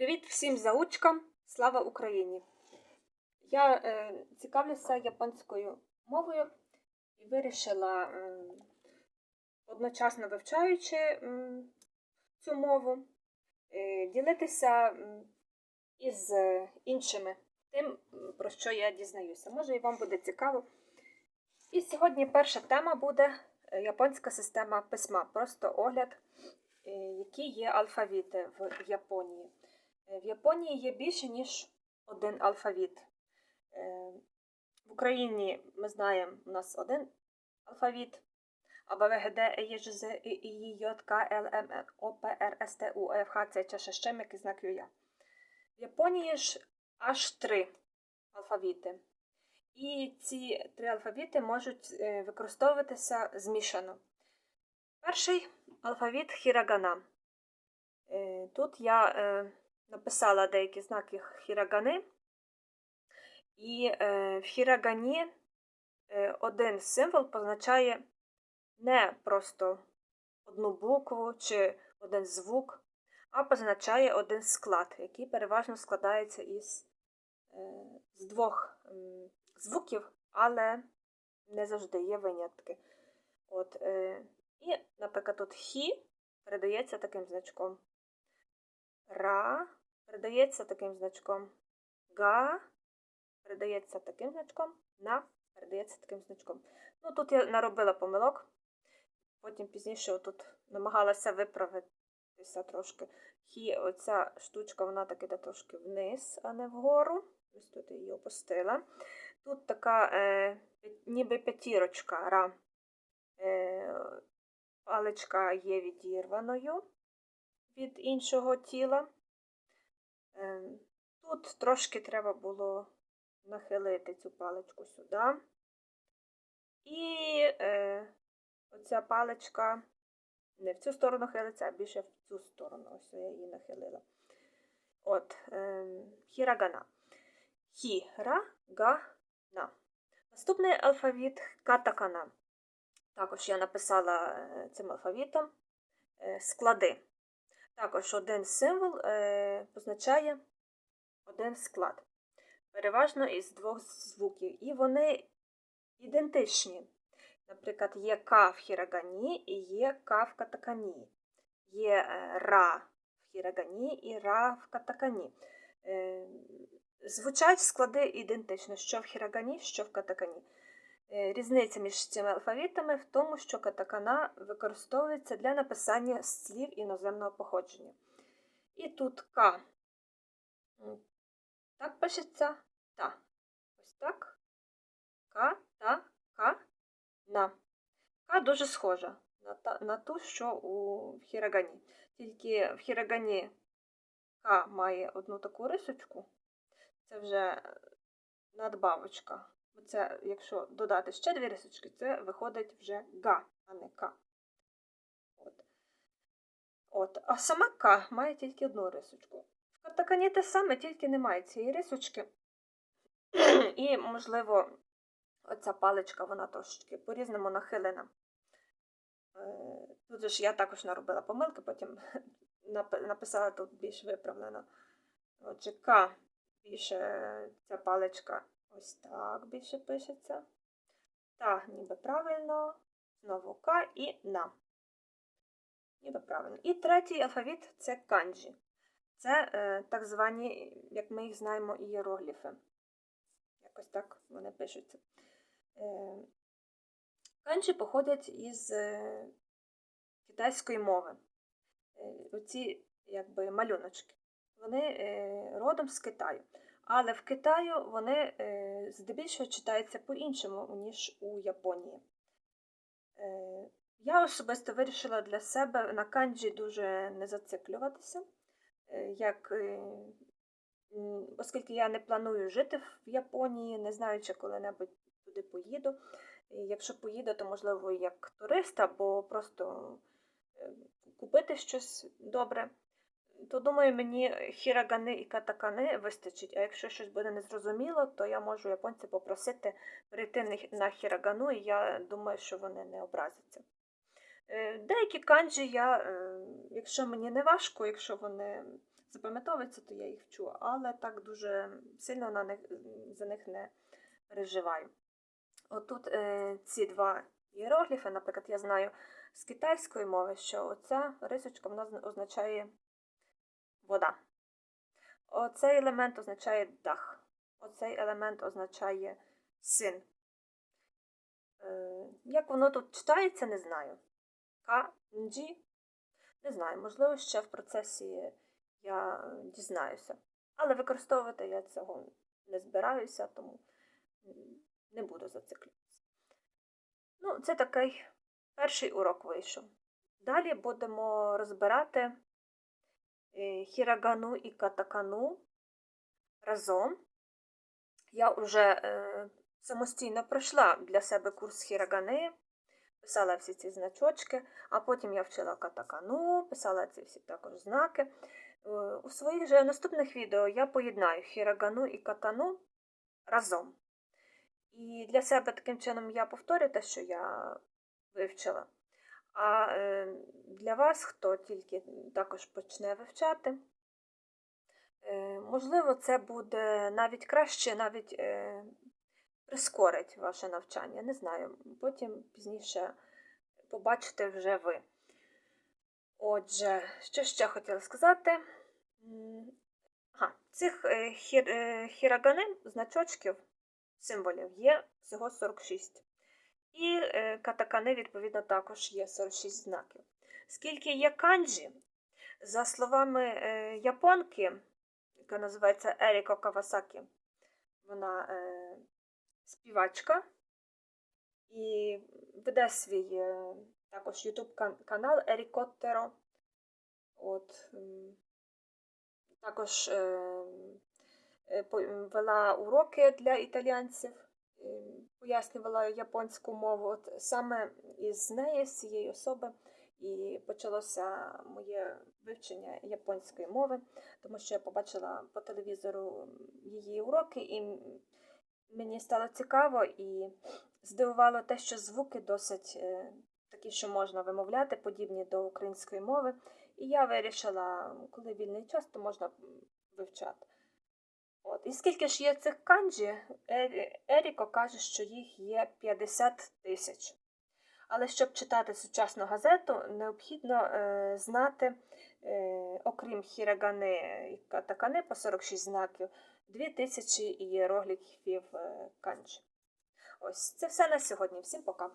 Привіт всім заучкам! Слава Україні! Я е, цікавлюся японською мовою і вирішила, е, одночасно вивчаючи м, цю мову, е, ділитися із е, іншими тим, про що я дізнаюся. Може, і вам буде цікаво. І сьогодні перша тема буде е, японська система письма. Просто огляд, е, які є алфавіти в Японії. Е, В Японії є більше, ніж один алфавіт. Е, В Україні ми знаємо, у нас один алфавіт. А Б, В, Г, Д, Е, Є, Ж, З, І, І, Й, К, Л, М, Н, О, П, Р, С, Т, У, Ф, Х, Ц, Ч, Ш, Щ, М, знак Ю, Я. В Японії ж аж три алфавіти. І ці три алфавіти можуть використовуватися змішано. Перший алфавіт хірагана. Тут я написала деякі знаки хірагани. І е, в хірагані е, один символ позначає не просто одну букву чи один звук, а позначає один склад, який переважно складається із е, з двох звуків, але не завжди є винятки. От, і, наприклад, тут хі передається таким значком. Ра передається таким значком. Га передається таким значком. На передається таким значком. Ну, тут я наробила помилок. Потім пізніше отут намагалася виправитися трошки. Хі, оця штучка, вона так іде трошки вниз, а не вгору. Ось тут її опустила. Тут така е, ніби п'ятірочка ра. Е, паличка є відірваною від іншого тіла. Е, Тут трошки треба було нахилити цю паличку сюди. І е, оця паличка не в цю сторону хилиться, а більше в цю сторону. Ось я її нахилила. От, е, хірагана. Хі-ра-га-на. Наступний алфавіт катакана. Також я написала е, цим алфавітом е, склади. Також один символ е, позначає один склад. Переважно із двох звуків. І вони ідентичні. Наприклад, є К в хірагані і є К в катакані. Є е, Ра в хірагані і Ра в катакані. Е, Звучать склади ідентично, що в хірагані, що в катакані. Е, Різниця між цими алфавітами в тому, що катакана використовується для написання слів іноземного походження. І тут К. Так пишеться та. Ось так. К, та, К, на. К дуже схожа на, та, на ту, що у хірагані. Тільки в хірагані К має одну таку рисочку. Це вже надбавочка. Це, якщо додати ще дві рисочки, це виходить вже га, а не К. От. От. А сама К має тільки одну рисочку. В катакані те саме, тільки немає цієї рисочки. І, можливо, оця паличка, вона трошечки по-різному нахилена. Е, Тут же ж я також наробила помилки, потім написала тут більш виправлено. Отже, К більше ця паличка ось так більше пишеться. Та, ніби правильно. Знову К і на. Ніби правильно. І третій алфавіт це канджі. Це е, так звані, як ми їх знаємо, ієрогліфи. Якось так вони пишуться. Е, канджі походять із е, китайської мови. Е, оці якби малюночки. Вони е, родом з Китаю. Але в Китаю вони е, здебільшого читаються по-іншому, ніж у Японії. Е, я особисто вирішила для себе на канджі дуже не зациклюватися, е, як, оскільки я не планую жити в Японії, не знаю, чи коли-небудь туди поїду. І якщо поїду, то можливо як турист або просто купити щось добре то думаю, мені хірагани і катакани вистачить. А якщо щось буде незрозуміло, то я можу японців попросити перейти на хірагану, і я думаю, що вони не образяться. Е, Деякі канджі я, е, якщо мені не важко, якщо вони запам'ятовуються, то я їх вчу, але так дуже сильно на них, за них не переживаю. Отут е, ці два іерогліфи, наприклад, я знаю з китайської мови, що оця рисочка вона зна- означає вода. Оцей елемент означає дах. Оцей елемент означає син. Е, як воно тут читається, не знаю. Канджі, не знаю, можливо, ще в процесі я дізнаюся. Але використовувати я цього не збираюся, тому не буду зациклюватися. Ну, це такий перший урок вийшов. Далі будемо розбирати хірагану і катакану разом. Я вже е, самостійно пройшла для себе курс хірагани, писала всі ці значочки, а потім я вчила катакану, писала ці всі також знаки. Е, У своїх же наступних відео я поєднаю хірагану і катану разом. І для себе таким чином я повторю те, що я вивчила. А для вас, хто тільки також почне вивчати, е, можливо, це буде навіть краще, навіть е, прискорить ваше навчання. Не знаю, потім пізніше побачите вже ви. Отже, що ще хотіла сказати? Ага, цих е, хір, хірагани, значочків, символів є всього 46. І катакани, відповідно, також є 46 знаків. Скільки є канджі, за словами е, японки, яка називається Еріко Кавасакі, вона е, співачка і веде свій е, також YouTube канал Ерікоттеро. От, також е, е, вела уроки для італійців, е, пояснювала японську мову. От саме із неї, з цієї особи, і почалося моє вивчення японської мови, тому що я побачила по телевізору її уроки, і мені стало цікаво і здивувало те, що звуки досить е, такі, що можна вимовляти, подібні до української мови. І я вирішила, коли вільний час, то можна вивчати. От. І скільки ж є цих канджі, Еріко каже, що їх є 50 тисяч. Але щоб читати сучасну газету, необхідно е, знати, е, окрім хірагани і катакани по 46 знаків, 2000 ієрогліфів е, канджі. Ось це все на сьогодні. Всім пока.